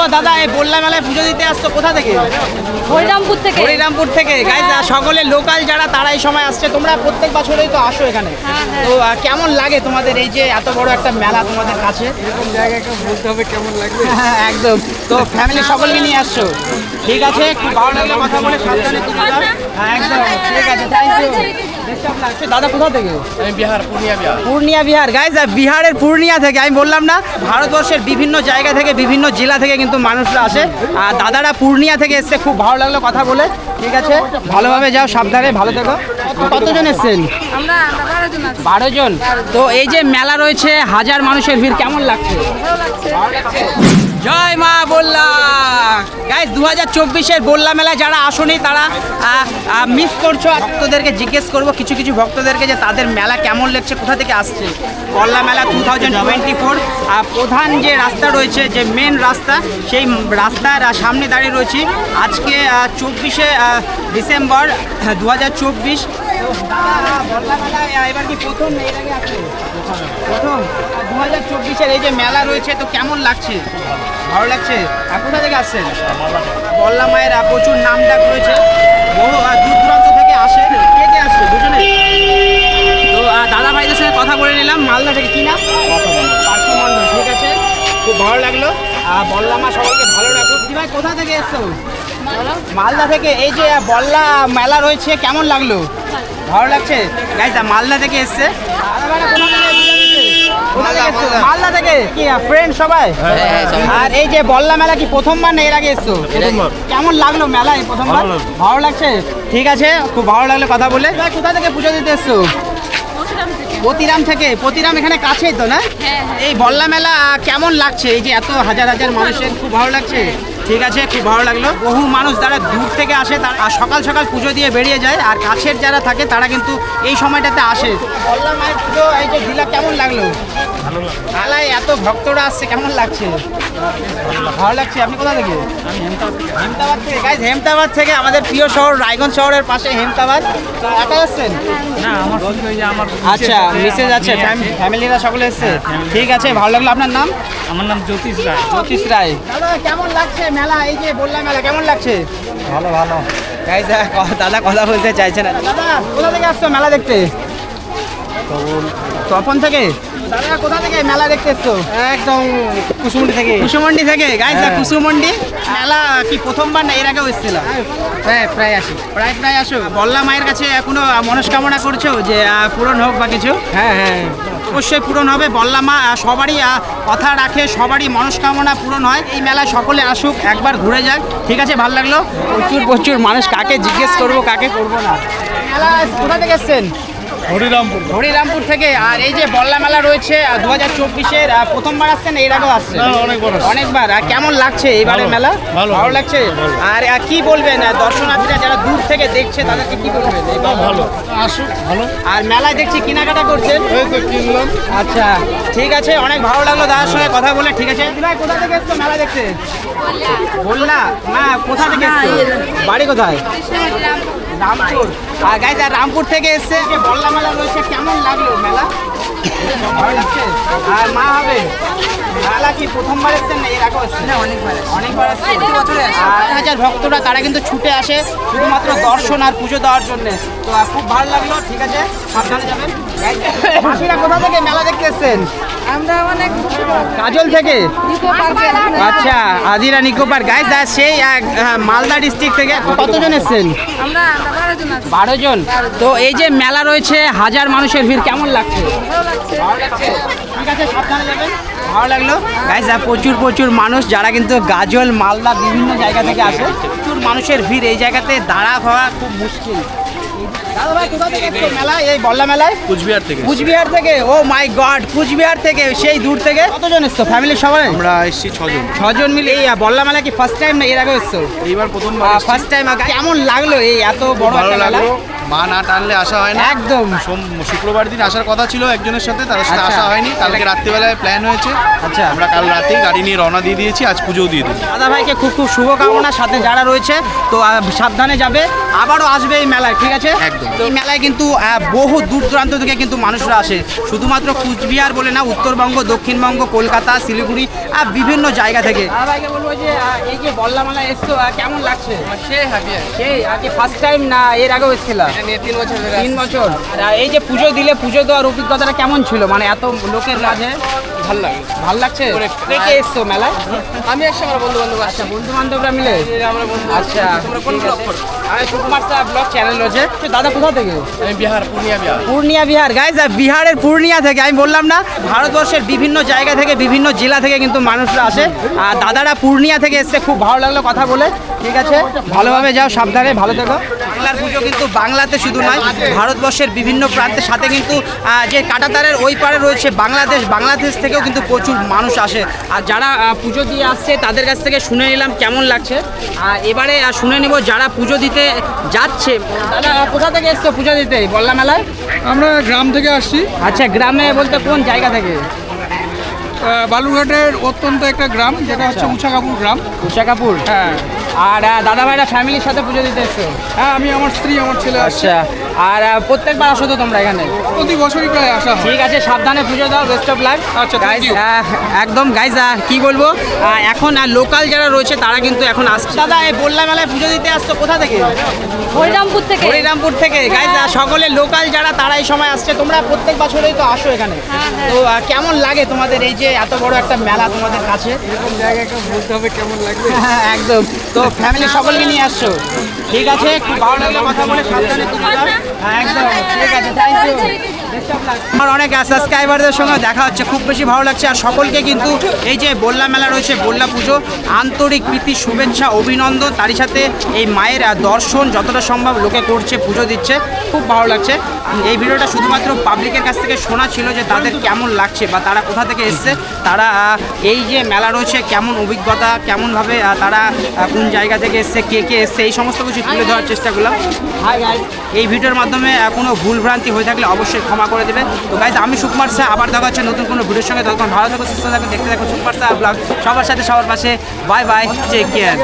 ও দাদা এই বললা মেলায় পুজো দিতে আসছো কোথা থেকে? হরিরামপুর থেকে। হরিরামপুর থেকে। গাইজ সকলে লোকাল যারা তারা এই সময় আসছে। তোমরা প্রত্যেক বছরই তো আসো এখানে। হ্যাঁ, হ্যাঁ। তো কেমন লাগে তোমাদের এই যে এত বড় একটা মেলা তোমাদের কাছে? এরকম জায়গায় বলতে হবে কেমন লাগবে? হ্যাঁ, একদম। তো ফ্যামিলি সকলকে নিয়ে আসছো? ঠিক আছে খুব ভালো লাগল কথা বলে সাবধানে তুমি হ্যাঁ, একদম। ঠিক আছে থ্যাংক ইউ দাদা কোথা থেকে? আমি বিহার পূর্ণিয়া বিহার। পূর্ণিয়া বিহার। গাইজ বিহারের পূর্ণিয়া থেকে আমি বললাম না ভারতবর্ষের বিভিন্ন জায়গা থেকে বিভিন্ন জেলা থেকে কিন্তু মানুষরা আসে। আর দাদারা পূর্ণিয়া থেকে এসছে খুব ভালো লাগল কথা বলে। ঠিক আছে? ভালোভাবে যাও সাবধানে ভালো থেকো। কতজন এসছেন? বারো জন? তো এই যে মেলা রয়েছে হাজার মানুষের ভিড় কেমন লাগছে? ভালো লাগছে। জয় মা বললা। গাইজ দু হাজার চব্বিশের বললা মেলা যারা আসনি, তারা মিস করছ। ভক্তদেরকে জিজ্ঞেস করব, কিছু কিছু ভক্তদেরকে যে তাদের মেলা কেমন লেগছে, কোথা থেকে আসছে? বললা মেলা টু থাউজেন্ড টোয়েন্টি ফোর প্রধান যে রাস্তা রয়েছে, যে মেন রাস্তা, সেই রাস্তার সামনে দাঁড়িয়ে রয়েছি। আজকে চব্বিশে ডিসেম্বর দু হাজার চব্বিশ। এবার কি প্রথম প্রথম দু হাজার চব্বিশের এই যে মেলা রয়েছে তো কেমন লাগছে ভালো লাগছে আর কোথা থেকে আসছেন বল্লা মায়ের প্রচুর নাম ডাক রয়েছে বহু দূর দূরান্ত থেকে আসে কে কে আসছে দুজনে তো দাদা ভাইদের সঙ্গে কথা বলে নিলাম মালদা থেকে কি নাম ঠিক আছে খুব ভালো লাগল আর বল্লা মা সবাইকে ভালো রাখো কি ভাই কোথা থেকে এসছো মালদা থেকে এই যে বল্লা মেলা রয়েছে, কেমন লাগল? ভালো লাগছে? গাইজ মালদা থেকে এসছে। মালদা থেকে? কি ফ্রেন্ড সবাই? আর এই যে বল্লা মেলা কি প্রথমবার না এর আগে এসছো? কেমন লাগল মেলা এই প্রথমবার? ভালো লাগছে? ঠিক আছে খুব ভালো লাগল কথা বলে। ভাই, কোথা থেকে পুজো দিতে এসছো? পতিরাম থেকে। পতিরাম এখানে কাছেই তো না? হ্যাঁ, এই বল্লা মেলা কেমন লাগছে? এই যে এত হাজার হাজার মানুষের খুব ভালো লাগছে? ঠিক আছে, খুব ভালো লাগল। বহু মানুষ যারা দূর থেকে আসে, তারা সকাল সকাল পুজো দিয়ে বেরিয়ে যায়, আর কাছের যারা থাকে, তারা কিন্তু এই সময়টাতে আসে। বললাম এই যে দিলা কেমন লাগল? মেলায় এত ভক্তরা আসছে কেমন লাগছে? ভালো লাগছে আপনি কোথা থেকে? হেমতাবাদ থেকে। গাইজ হেমতাবাদ থেকে আমাদের প্রিয় শহর রায়গঞ্জ শহরের পাশে হেমতাবাদ। তো একা আসছেন? না আমার আমার আচ্ছা মিসেজ আছে ফ্যামিলিরা সকলে এসছে। ঠিক আছে ভালো লাগল আপনার নাম? আমার নাম জ্যোতিষ রায়। জ্যোতিষ রায়। দাদা কেমন লাগছে মেলা? এই যে বললাম মেলা কেমন লাগছে? ভালো ভালো। গাইজ দাদা কথা বলতে চাইছে না। দাদা কোথা থেকে আসছো মেলা দেখতে? তপন থেকে? দাদা কোথা থেকে মেলা দেখতে এসছো? একদম কুসুমুন্ডি থেকে। কুসুমন্ডি থেকে? গাইজ হ্যাঁ। কুসুমন্ডি মেলা কি প্রথমবার না এর আগেও এসেছিলাম প্রায় প্রায় আসি। প্রায় প্রায় আসো। বল্লা মায়ের কাছে কোনো মনস্কামনা করছ যে পূরণ হোক বা কিছু? হ্যাঁ হ্যাঁ। অবশ্যই পূরণ হবে। বল্লা মা সবারই কথা রাখে সবারই মনস্কামনা পূরণ হয়। এই মেলায় সকলে আসুক একবার ঘুরে যাক। ঠিক আছে ভালো লাগল? প্রচুর প্রচুর মানুষ কাকে জিজ্ঞেস করব কাকে করব না। মেলা কোথা থেকে এসছেন? হরিরামপুর। হরিরামপুর থেকে। আর এই যে বল্লা মেলা রয়েছে দু হাজার চব্বিশের প্রথমবার আসছেন এর আগেও আসছেন। না, অনেকবার অনেকবার। আর কেমন লাগছে এবারের ভালো, মেলা? ভালো, ভালো। লাগছে? আর কি বলবেন দর্শনার্থীরা যারা দূর থেকে দেখছে তাদেরকে কি বলবেন? ভালো। আসুক ভালো। আর মেলায় দেখছি কেনাকাটা করছেন। এই তো কিনলাম। আচ্ছা ঠিক আছে অনেক ভালো লাগল দাদার সঙ্গে কথা বলে ঠিক আছে? ভাই কোথা থেকে এসছো মেলা দেখতে? বললা। না কোথা থেকে বাড়ি কোথায়? রামপুর আর গাইজ আর রামপুর থেকে এসছে। বল্লা মেলা রয়েছে কেমন লাগল মেলা? আর মা হবে? মেলা কি প্রথমবার এসছেন না এর আগেও এসছেন? অনেকবার অনেকবার এসছে হাজার ভক্তরা তারা কিন্তু ছুটে আসে শুধুমাত্র দর্শন আর পুজো দেওয়ার জন্য। তো খুব ভালো লাগল ঠিক আছে? সাবধানে যাবেন। মাসিরা কোথা থেকে মেলা দেখতে এসছেন? আমরা অনেক কাজল থেকে? নিকো পার্কে আচ্ছা আদিরা নিকোপার গাইজ আর সেই এক, মালদা ডিস্ট্রিক্ট থেকে কতজন এসছেন? আমরা আমরা বারো জন বারো জন। তো এই যে মেলা রয়েছে হাজার মানুষের ভিড় কেমন লাগছে? ভালো লাগছে। ভালো লাগছে? ঠিক আছে সাবধানে যাবেন। ভালো লাগল। গাইজ প্রচুর প্রচুর মানুষ যারা কিন্তু গাজল মালদা বিভিন্ন জায়গা থেকে আসে প্রচুর মানুষের ভিড়। এই জায়গাতে দাঁড়া হওয়া খুব মুশকিল। দাদা ভাই কোথা থেকে মেলা এই বল্লা মেলায়? কুচবিহার থেকে। কুচবিহার থেকে? ও মাই গড কুচবিহার থেকে সেই দূর থেকে। কতজন এসছো? সবাই? আমরা এসেছি ছজন। ছজন মিলে। এই বল্লা মেলা কি ফার্স্ট টাইম না এর আগে এসছো? এইবার ফার্স্ট টাইম কেমন লাগল এই এত বড় একটা মেলা মা না টানলে আসা হয় না। একদম। শুক্রবার দিন আসার কথা ছিল একজনের সাথে তাদের সাথে আচ্ছা। আসা হয়নি। কালকে রাত্রিবেলায় প্ল্যান হয়েছে। আচ্ছা। আমরা কাল রাতেই গাড়ি নিয়ে রওনা দিয়ে দিয়েছি আজ পুজোও দিয়ে দিয়েছি। দাদা ভাইকে খুব খুব শুভকামনা সাথে যারা রয়েছে তো সাবধানে যাবে। আবারও আসবে এই মেলায় ঠিক আছে? একদম। তো এই মেলায় কিন্তু বহু দূর দূরান্ত থেকে কিন্তু মানুষরা আসে। শুধুমাত্র কুচবিহার বলে না উত্তরবঙ্গ দক্ষিণবঙ্গ কলকাতা শিলিগুড়ি আর বিভিন্ন জায়গা থেকে। দাদা ভাইকে বলব যে এই যে বল্লা মেলা এসছো কেমন লাগছে? সেই হ্যাপি সেই আজকে ফার্স্ট টাইম না এর আগেও এসেছিলা? নিয়ে তিন বছর তিন বছর? আর এই যে পুজো দিলে পুজো দেওয়ার অভিজ্ঞতাটা কেমন ছিল? মানে এত লোকের মাঝে? ভালো লাগে। ভালো লাগছে? কে কে এসছো মেলায়? আমি আসছি আমার বন্ধু বান্ধব আচ্ছা বন্ধু বান্ধবরা মিলে আমরা বন্ধু আচ্ছা আমি সুকুমার সাহা ব্লগ চ্যানেল রয়েছে। তো দাদা কোথা থেকে? আমি বিহার পূর্ণিয়া বিহার। পূর্ণিয়া বিহার। গাইজ বিহারের পূর্ণিয়া থেকে আমি বললাম না ভারতবর্ষের বিভিন্ন জায়গা থেকে বিভিন্ন জেলা থেকে কিন্তু মানুষরা আসে। আর দাদারা পূর্ণিয়া থেকে এসছে খুব ভালো লাগল কথা বলে। ঠিক আছে? ভালোভাবে যাও সাবধানে ভালো থেকো। বাংলার পুজো কিন্তু বাংলাতে শুধু নয় ভারতবর্ষের বিভিন্ন প্রান্তের সাথে কিন্তু যে কাটাতারের ওই পারে রয়েছে বাংলাদেশ বাংলাদেশ থেকেও কিন্তু প্রচুর মানুষ আসে। আর যারা পুজো দিয়ে আসছে তাদের কাছ থেকে শুনে নিলাম কেমন লাগছে। আর এবারে শুনে নেব যারা পুজো দিতে যাচ্ছে। কোথা থেকে এসছো পুজো দিতে? বললাম মেলায়? আমরা গ্রাম থেকে আসছি। আচ্ছা গ্রামে বলতে কোন জায়গা থেকে? বালুরঘাটের অত্যন্ত একটা গ্রাম যেটা হচ্ছে উষাকাপুর গ্রাম। উষা কাপুর হ্যাঁ। আর দাদা ভাইরা ফ্যামিলির সাথে পুজো দিতে এসছো? হ্যাঁ আমি আমার স্ত্রী আমার ছেলে আচ্ছা। আর প্রত্যেকবার আসো তো তোমরা এখানে। প্রতি বছরই প্রায় আসা ঠিক আছে সাবধানে পুজো দাও বেস্ট অফ লাক আচ্ছা, একদম গাইজ কি বলব? এখন লোকাল যারা রয়েছে তারা কিন্তু এখন আসছে। দাদা এই বললা মেলায় পুজো দিতে আসছো কোথা থেকে? হরিরামপুর থেকে। হরিরামপুর থেকে। গাইজ সকলে লোকাল যারা তারা এই সময় আসছে। তোমরা প্রত্যেক বছরেই তো আসো এখানে। তো কেমন লাগে তোমাদের এই যে এত বড় একটা মেলা তোমাদের কাছে? জায়গাটা বলতে হবে কেমন লাগবে? হ্যাঁ, একদম। তো ফ্যামিলি সকলকে নিয়ে আসছো। ঠিক আছে খুব ভালো লাগল কথা বলে সাবধানে তুমি যাও। হ্যাঁ, একদম। ঠিক আছে থ্যাংক ইউ আমার অনেক সাবস্ক্রাইবারদের সঙ্গে দেখা হচ্ছে খুব বেশি ভালো লাগছে। আর সকলকে কিন্তু এই যে বল্লা মেলা রয়েছে বল্লা পুজো আন্তরিক প্রীতি শুভেচ্ছা অভিনন্দন। তারই সাথে এই মায়ের দর্শন যতটা সম্ভব লোকে করছে পুজো দিচ্ছে খুব ভালো লাগছে। এই ভিডিওটা শুধুমাত্র পাবলিকের কাছ থেকে শোনা ছিল যে তাদের কেমন লাগছে বা তারা কোথা থেকে এসছে তারা এই যে মেলা রয়েছে কেমন অভিজ্ঞতা কেমনভাবে তারা কোন জায়গা থেকে এসছে কে কে এসছে এই সমস্ত কিছু তুলে ধরার চেষ্টা করলাম। এই ভিডিওর মাধ্যমে কোনো ভুলভ্রান্তি হয়ে থাকলে অবশ্যই ক্ষমা করে দেবেন। তো গাইজ আমি সুকুমার স্যার, আবার দেখা হচ্ছে নতুন কোনো ভিডিওর সঙ্গে। তখন ভালো থাকো, সুস্থ থাকো, দেখতে থাকো সুকুমার স্যার ব্লগ সবার সাথে, সবার পাশে। Bye bye take care